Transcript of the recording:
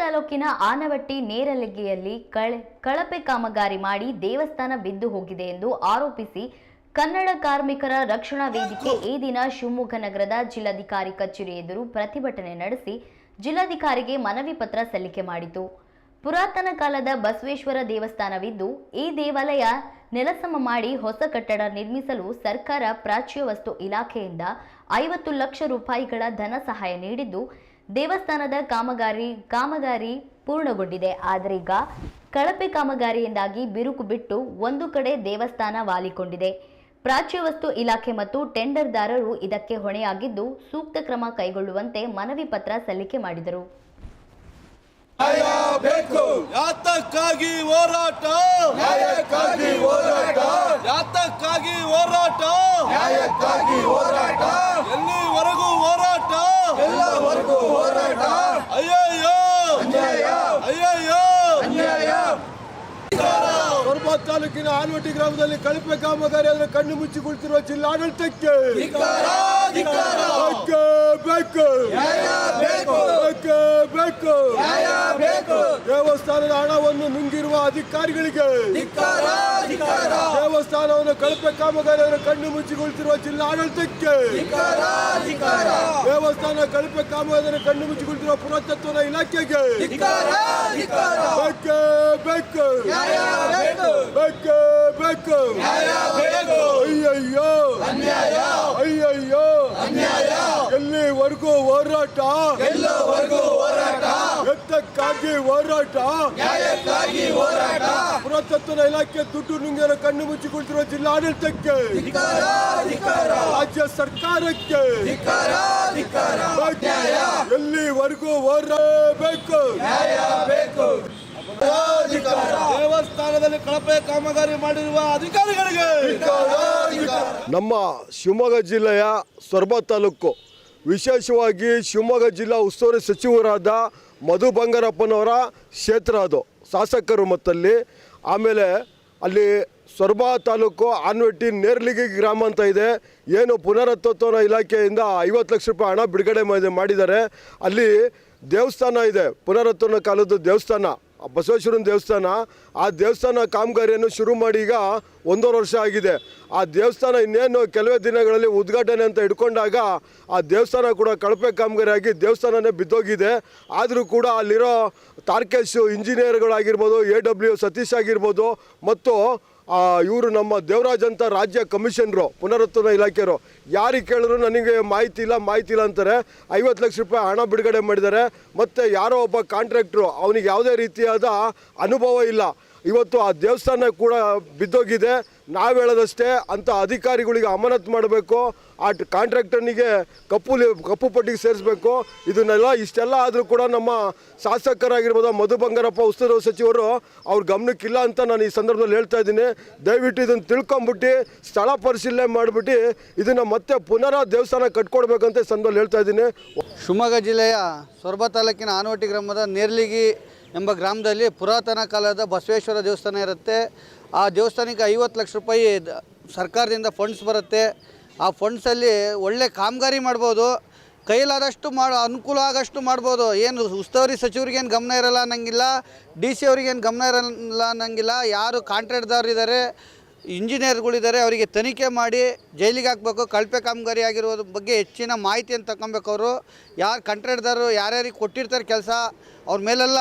ತಾಲೂಕಿನ ಆನವಟ್ಟಿ ನೇರಲಗಿಯಲ್ಲಿ ಕಳೆ, ಕಳಪೆ ಕಾಮಗಾರಿ ಮಾಡಿ ದೇವಸ್ಥಾನ ಬಿದ್ದು ಹೋಗಿದೆ ಎಂದು ಆರೋಪಿಸಿ ಕನ್ನಡ ಕಾರ್ಮಿಕರ ರಕ್ಷಣಾ ವೇದಿಕೆ ಈ ದಿನ ಶಿವಮೊಗ್ಗ ನಗರದ ಜಿಲ್ಲಾಧಿಕಾರಿ ಕಚೇರಿ ಎದುರು ಪ್ರತಿಭಟನೆ ನಡೆಸಿ ಜಿಲ್ಲಾಧಿಕಾರಿಗೆ ಮನವಿ ಪತ್ರ ಸಲ್ಲಿಕೆ ಮಾಡಿತು. ಪುರಾತನ ಕಾಲದ ಬಸವೇಶ್ವರ ದೇವಸ್ಥಾನವಿದ್ದು, ಈ ದೇವಾಲಯ ನೆಲಸಮ ಮಾಡಿ ಹೊಸ ಕಟ್ಟಡ ನಿರ್ಮಿಸಲು ಸರ್ಕಾರ ಪ್ರಾಚ್ಯ ವಸ್ತು ಇಲಾಖೆಯಿಂದ ಐವತ್ತು ಲಕ್ಷ ರೂಪಾಯಿಗಳ ಧನ ಸಹಾಯ ನೀಡಿದ್ದು ದೇವಸ್ಥಾನದ ಕಾಮಗಾರಿ ಕಾಮಗಾರಿ ಪೂರ್ಣಗೊಂಡಿದೆ. ಆದರೀಗ ಕಳಪೆ ಕಾಮಗಾರಿಯಿಂದಾಗಿ ಬಿರುಕು ಬಿಟ್ಟು ಒಂದು ಕಡೆ ದೇವಸ್ಥಾನ ವಾಲಿಕೊಂಡಿದೆ. ಪ್ರಾಚ್ಯ ವಸ್ತು ಇಲಾಖೆ ಮತ್ತು ಟೆಂಡರ್ದಾರರು ಇದಕ್ಕೆ ಹೊಣೆಯಾಗಿದ್ದು ಸೂಕ್ತ ಕ್ರಮ ಕೈಗೊಳ್ಳುವಂತೆ ಮನವಿ ಪತ್ರ ಸಲ್ಲಿಕೆ ಮಾಡಿದರು. ಯಾತಕ್ಕಾಗಿ ಹೋರಾಟ? ನ್ಯಾಯಕ್ಕಾಗಿ ಹೋರಾಟ. ಯಾತಕ್ಕಾಗಿ ಹೋರಾಟ? ನ್ಯಾಯಕ್ಕಾಗಿ ಹೋರಾಟ. ಎಲ್ಲಿವರೆಗೂ ಹೋರಾಟ ಎಲ್ಲವರೆಗೂ ಹೋರಾಟ ಅಯ್ಯಯ್ಯೋ ಅನ್ಯಾಯ ಅಯ್ಯಯ್ಯೋ ಅನ್ಯಾಯ ಸೊರಬ ತಾಲೂಕಿನ ಆಲ್ವಟ್ಟಿ ಗ್ರಾಮದಲ್ಲಿ ಕಳಪೆ ಕಾಮಗಾರಿ ಅದರ ಕಣ್ಣು ಮುಚ್ಚಿ ಕುಳಿತಿರುವ ಜಿಲ್ಲಾಡಳಿತಕ್ಕೆ ಬೇಕೇ. ಬೇಕು. ಬೇಕು. ಬೇಕು ದೇವಸ್ಥಾನದ ಹಣವನ್ನು ನುಂಗಿರುವ ಅಧಿಕಾರಿಗಳಿಗೆ ದೇವಸ್ಥಾನವನ್ನು ಕಳಪೆ ಕಾಮಗಾರಿ ಕಣ್ಣು ಮುಚ್ಚಿ ಜಿಲ್ಲಾ ಜಿಲ್ಲಾಡಳಿತಕ್ಕೆ ದೇವಸ್ಥಾನ ಕಳಪೆ ಕಾಮಗಾರಿ ಕಣ್ಣು ಮುಚ್ಚಿ ಪುರಾತತ್ವದ ಪುರಾತತ್ವ ಇಲಾಖೆಗೆ ಬೇಕೇ ಅಯ್ಯಯ್ಯೋ. ಅಯ್ಯಯ್ಯೋ. ಎಲ್ಲಿವರೆಗೂ ಹೋರಾಟ? ಎಲ್ಲವರೆಗೂ ಹೋರಾಟ? ಎತ್ತಕ್ಕಾಗಿ ಹೋರಾಟ? ನ್ಯಾಯಕ್ಕಾಗಿ ಹೋರಾಟ? ಪುರಾತತ್ವ ಇಲಾಖೆ ದುಡ್ಡು ನುಂಗಿರ ಕಣ್ಣು ಮುಚ್ಚಿ ಕುಳಿತಿರುವ ಜಿಲ್ಲಾಡಳಿತಕ್ಕೆ ರಾಜ್ಯ ಸರ್ಕಾರಕ್ಕೆ. ಎಲ್ಲಿವರೆಗೂ ಹೋರಾಡಬೇಕು ದೇವಸ್ಥಾನದಲ್ಲಿ ಕಳಪೆ ಕಾಮಗಾರಿ ಮಾಡಿರುವ ಅಧಿಕಾರಿಗಳಿಗೆ ನಮ್ಮ ಶಿವಮೊಗ್ಗ ಜಿಲ್ಲೆಯ ಸೊರಬ ತಾಲೂಕು ವಿಶೇಷವಾಗಿ ಶಿವಮೊಗ್ಗ ಜಿಲ್ಲಾ ಉಸ್ತುವಾರಿ ಸಚಿವರಾದ ಮಧು ಬಂಗಾರಪ್ಪನವರ ಕ್ಷೇತ್ರ ಅದು. ಶಾಸಕರು ಮತ್ತಲ್ಲಿ. ಆಮೇಲೆ ಅಲ್ಲಿ ಸೊರಬ ತಾಲೂಕು ಆನ್ವೆಟ್ಟಿ ನೇರ್ಲಿಗಿ ಗ್ರಾಮ ಅಂತ ಇದೆ. ಏನು ಪುನರತ್ವತ್ವನ ಇಲಾಖೆಯಿಂದ ಐವತ್ತು ಲಕ್ಷ ರೂಪಾಯಿ ಹಣ ಬಿಡುಗಡೆ ಮಾಡಿ- ಮಾಡಿದ್ದಾರೆ. ಅಲ್ಲಿ ದೇವಸ್ಥಾನ ಇದೆ. ಪುನರತ್ವನ ಕಾಲದ ದೇವಸ್ಥಾನ. ಬಸವೇಶ್ವರನ ದೇವಸ್ಥಾನ, ಆ ದೇವಸ್ಥಾನ ಕಾಮಗಾರಿಯನ್ನು ಶುರು ಮಾಡಿ ಈಗ ಒಂದೂವರೆ ವರ್ಷ ಆಗಿದೆ. ಆ ದೇವಸ್ಥಾನ ಇನ್ನೇನು ಕೆಲವೇ ದಿನಗಳಲ್ಲಿ ಉದ್ಘಾಟನೆ ಅಂತ ಇಟ್ಕೊಂಡಾಗ ಆ ದೇವಸ್ಥಾನ ಕೂಡ ಕಳಪೆ ಕಾಮಗಾರಿ ಆಗಿ ದೇವಸ್ಥಾನನೇ ಬಿದ್ದೋಗಿದೆ. ಆದರೂ ಕೂಡ ಅಲ್ಲಿರೋ ತಾರ್ಕೇಶು ಇಂಜಿನಿಯರ್ಗಳಾಗಿರ್ಬೋದು, ಎ ಡಬ್ಲ್ಯೂ ಸತೀಶ್ ಆಗಿರ್ಬೋದು ಮತ್ತು ಇವರು ನಮ್ಮ ದೇವರಾಜ್ ಅಂತ ರಾಜ್ಯ ಕಮಿಷನ್ರು, ಪುನರುತ್ಥಾನ ಇಲಾಖೆಯವರು. ಯಾರಿಗೆ ಕೇಳಿದ್ರು ನನಗೆ ಮಾಹಿತಿ ಇಲ್ಲ ಮಾಹಿತಿ ಇಲ್ಲ ಅಂತಾರೆ. ಐವತ್ತು ಲಕ್ಷ ರೂಪಾಯಿ ಹಣ ಬಿಡುಗಡೆ ಮಾಡಿದ್ದಾರೆ. ಮತ್ತು ಯಾರೋ ಒಬ್ಬ ಕಾಂಟ್ರಾಕ್ಟ್ರು ಅವನಿಗೆ ಯಾವುದೇ ರೀತಿಯಾದ ಅನುಭವ ಇಲ್ಲ. ಇವತ್ತು ಆ ದೇವಸ್ಥಾನ ಕೂಡ ಬಿದ್ದೋಗಿದೆ. ನಾವು ಹೇಳೋದಷ್ಟೇ ಅಂಥ ಅಧಿಕಾರಿಗಳಿಗೆ ಅಮಾನತ್ ಮಾಡಬೇಕು. ಆ ಕಾಂಟ್ರಾಕ್ಟರ್ನಿಗೆ ಕಪ್ಪು ಕಪ್ಪು ಪಟ್ಟಿಗೆ ಸೇರಿಸಬೇಕು. ಇದನ್ನೆಲ್ಲ ಇಷ್ಟೆಲ್ಲ ಆದರೂ ಕೂಡ ನಮ್ಮ ಶಾಸಕರಾಗಿರ್ಬೋದು ಮಧು ಬಂಗಾರಪ್ಪ, ಉಸ್ತುವಾರಿ ಸಚಿವರು ಅವ್ರ ಗಮನಕ್ಕಿಲ್ಲ ಅಂತ ನಾನು ಈ ಸಂದರ್ಭದಲ್ಲಿ ಹೇಳ್ತಾ ಇದ್ದೀನಿ. ದಯವಿಟ್ಟು ಇದನ್ನು ತಿಳ್ಕೊಂಬಿಟ್ಟು, ಸ್ಥಳ ಪರಿಶೀಲನೆ ಮಾಡಿಬಿಟ್ಟು ಇದನ್ನು ಮತ್ತೆ ಪುನರ ದೇವಸ್ಥಾನ ಕಟ್ಕೊಡ್ಬೇಕಂತ ಈ ಸಂದರ್ಭದಲ್ಲಿ ಹೇಳ್ತಾ ಇದ್ದೀನಿ. ಶಿವಮೊಗ್ಗ ಜಿಲ್ಲೆಯ ಸೊರಬ ತಾಲೂಕಿನ ಆನವಟ್ಟಿ ಗ್ರಾಮದ ನೇರ್ಲಿಗಿ ಎಂಬ ಗ್ರಾಮದಲ್ಲಿ ಪುರಾತನ ಕಾಲದ ಬಸವೇಶ್ವರ ದೇವಸ್ಥಾನ ಇರುತ್ತೆ. ಆ ದೇವಸ್ಥಾನಕ್ಕೆ ಐವತ್ತು ಲಕ್ಷ ರೂಪಾಯಿ ಸರ್ಕಾರದಿಂದ ಫಂಡ್ಸ್ ಬರುತ್ತೆ. ಆ ಫಂಡ್ಸಲ್ಲಿ ಒಳ್ಳೆ ಕಾಮಗಾರಿ ಮಾಡ್ಬೋದು. ಕೈಲಾದಷ್ಟು ಮಾಡ ಅನುಕೂಲ ಆಗಷ್ಟು ಮಾಡ್ಬೋದು. ಏನು ಉಸ್ತುವಾರಿ ಸಚಿವರಿಗೇನು ಗಮನ ಇರಲ್ಲ ಅನ್ನಂಗಿಲ್ಲ, ಡಿ ಸಿ ಅವ್ರಿಗೇನು ಗಮನ ಇರಲ್ಲ ಅನ್ನಂಗಿಲ್ಲ, ಯಾರು ಕಾಂಟ್ರಾಕ್ಟ್ದಾರಿದ್ದಾರೆ ಇಂಜಿನಿಯರ್ಗಳಿದ್ದಾರೆ ಅವರಿಗೆ ತನಿಖೆ ಮಾಡಿ ಜೈಲಿಗೆ ಹಾಕಬೇಕು, ಕಳಪೆ ಕಾಮಗಾರಿ ಆಗಿರೋದ್ರ ಬಗ್ಗೆ ಹೆಚ್ಚಿನ ಮಾಹಿತಿಯನ್ನು ತಗೊಬೇಕು ಅವರು. ಯಾರು ಕಂಟ್ರಾಕ್ಟ್ದಾರರು ಯಾರ್ಯಾರಿಗೆ ಕೊಟ್ಟಿರ್ತಾರೆ ಕೆಲಸ, ಅವ್ರ ಮೇಲೆಲ್ಲ